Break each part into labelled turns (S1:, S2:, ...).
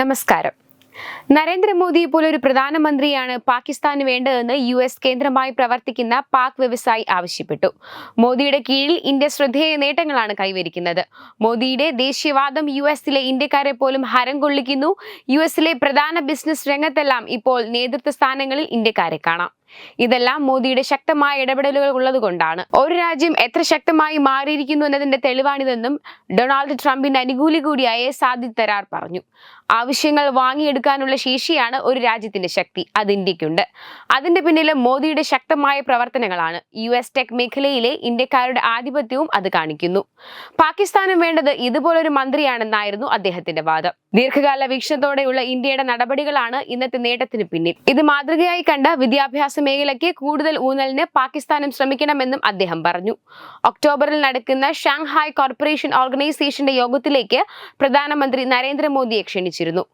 S1: നമസ്കാരം. നരേന്ദ്രമോദിയെ പോലെ ഒരു പ്രധാനമന്ത്രിയാണ് പാകിസ്ഥാന് വേണ്ടതെന്ന് യു എസ് കേന്ദ്രമായി പ്രവർത്തിക്കുന്ന പാക് വ്യവസായി ആവശ്യപ്പെട്ടു. മോദിയുടെ കീഴിൽ ഇന്ത്യ ശ്രദ്ധേയ നേട്ടങ്ങളാണ് കൈവരിക്കുന്നത്. മോദിയുടെ ദേശീയവാദം യു എസിലെ ഇന്ത്യക്കാരെ പോലും ഹരം കൊള്ളിക്കുന്നു. യു എസിലെ പ്രധാന ബിസിനസ് രംഗത്തെല്ലാം ഇപ്പോൾ നേതൃത്വ സ്ഥാനങ്ങളിൽ ഇന്ത്യക്കാരെ കാണാം. ഇതെല്ലാം മോദിയുടെ ശക്തമായ ഇടപെടലുകൾ ഉള്ളതുകൊണ്ടാണ്. ഒരു രാജ്യം എത്ര ശക്തമായി മാറിയിരിക്കുന്നു എന്നതിന്റെ തെളിവാണിതെന്നും ഡൊണാൾഡ് ട്രംപിന്റെ അനുകൂലി കൂടിയായ സാദിദ് തരാർ പറഞ്ഞു. ആവശ്യങ്ങൾ വാങ്ങിയെടുക്കാനുള്ള ശേഷിയാണ് ഒരു രാജ്യത്തിന്റെ ശക്തി അത് ഇന്ത്യക്കുണ്ട്. അതിന്റെ പിന്നിൽ മോദിയുടെ ശക്തമായ പ്രവർത്തനങ്ങളാണ് യു എസ് ടെക് മേഖലയിലെ ഇന്ത്യക്കാരുടെ ആധിപത്യവും അത് കാണിക്കുന്നു. പാകിസ്ഥാനും വേണ്ടത് ഇതുപോലൊരു മന്ത്രിയാണെന്നായിരുന്നു അദ്ദേഹത്തിന്റെ വാദം. ദീർഘകാല വീക്ഷണത്തോടെയുള്ള ഇന്ത്യയുടെ നടപടികളാണ് ഇന്നത്തെ നേട്ടത്തിന് പിന്നിൽ. ഇത് മാതൃകയായി കണ്ട വിദ്യാഭ്യാസ മേഖലയ്ക്ക് കൂടുതൽ ഊന്നലിന് പാകിസ്ഥാനും ശ്രമിക്കണമെന്നും അദ്ദേഹം പറഞ്ഞു. ഒക്ടോബറിൽ നടക്കുന്ന ഷാങ്ഹായ് കോർപ്പറേഷൻ ഓർഗനൈസേഷന്റെ യോഗത്തിലേക്ക് പ്രധാനമന്ത്രി നരേന്ദ്രമോദിയെ ക്ഷണിച്ചിരുന്നു.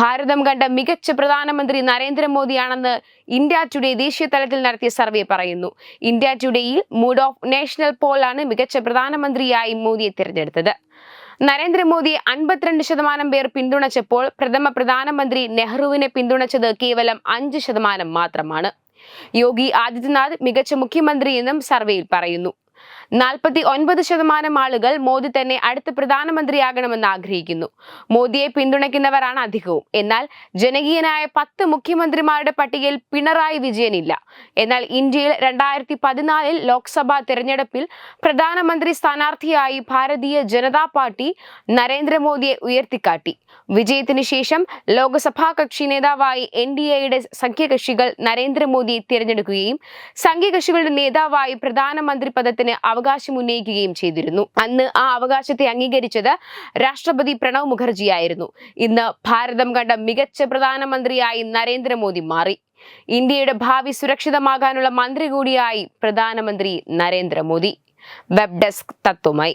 S1: ഭാരതം കണ്ട മികച്ച പ്രധാനമന്ത്രി നരേന്ദ്രമോദിയാണെന്ന് ഇന്ത്യ ടുഡേ ദേശീയ തലത്തിൽ നടത്തിയ സർവേ പറയുന്നു. ഇന്ത്യ ടുഡേയിൽ മൂഡ് ഓഫ് നാഷണൽ പോളാണ് മികച്ച പ്രധാനമന്ത്രിയായി മോദിയെ തിരഞ്ഞെടുത്തത്. നരേന്ദ്രമോദിയെ അൻപത്തിരണ്ട് ശതമാനം പേർ പിന്തുണച്ചപ്പോൾ പ്രഥമ പ്രധാനമന്ത്രി നെഹ്റുവിനെ പിന്തുണച്ചത് കേവലം അഞ്ച് ശതമാനം മാത്രമാണ്. യോഗി ആദിത്യനാഥ് മികച്ച മുഖ്യമന്ത്രിയെന്നും സർവേയിൽ പറയുന്നു. നാൽപ്പത്തി ഒൻപത് ശതമാനം ആളുകൾ മോദി തന്നെ അടുത്ത പ്രധാനമന്ത്രിയാകണമെന്ന് ആഗ്രഹിക്കുന്നു. മോദിയെ പിന്തുണയ്ക്കുന്നവരാണ് അധികവും. എന്നാൽ ജനകീയനായ പത്ത് മുഖ്യമന്ത്രിമാരുടെ പട്ടികയിൽ പിണറായി വിജയൻ ഇല്ല എന്നാൽ ഇന്ത്യയിൽ രണ്ടായിരത്തി പതിനാലിൽ ലോക്സഭാ തെരഞ്ഞെടുപ്പിൽ പ്രധാനമന്ത്രി സ്ഥാനാർത്ഥിയായി ഭാരതീയ ജനതാ പാർട്ടി നരേന്ദ്രമോദിയെ ഉയർത്തിക്കാട്ടി. വിജയത്തിന് ശേഷം ലോക്സഭാ കക്ഷി നേതാവായി എൻ ഡി എയുടെ സംഖ്യകക്ഷികൾ നരേന്ദ്രമോദിയെ തിരഞ്ഞെടുക്കുകയും സംഖ്യകക്ഷികളുടെ നേതാവായി പ്രധാനമന്ത്രി പദത്തിന് അവകാശം ഉന്നയിക്കുകയും ചെയ്തിരുന്നു. അന്ന് ആ അവകാശത്തെ അംഗീകരിച്ചത് രാഷ്ട്രപതി പ്രണവ് മുഖർജിയായിരുന്നു ഇന്ന് ഭാരതം കണ്ട മികച്ച പ്രധാനമന്ത്രിയായി നരേന്ദ്രമോദി മാറി. ഇന്ത്യയുടെ ഭാവി സുരക്ഷിതമാകാനുള്ള മന്ത്രി കൂടിയായി പ്രധാനമന്ത്രി നരേന്ദ്രമോദി. Web desk തത്വമായി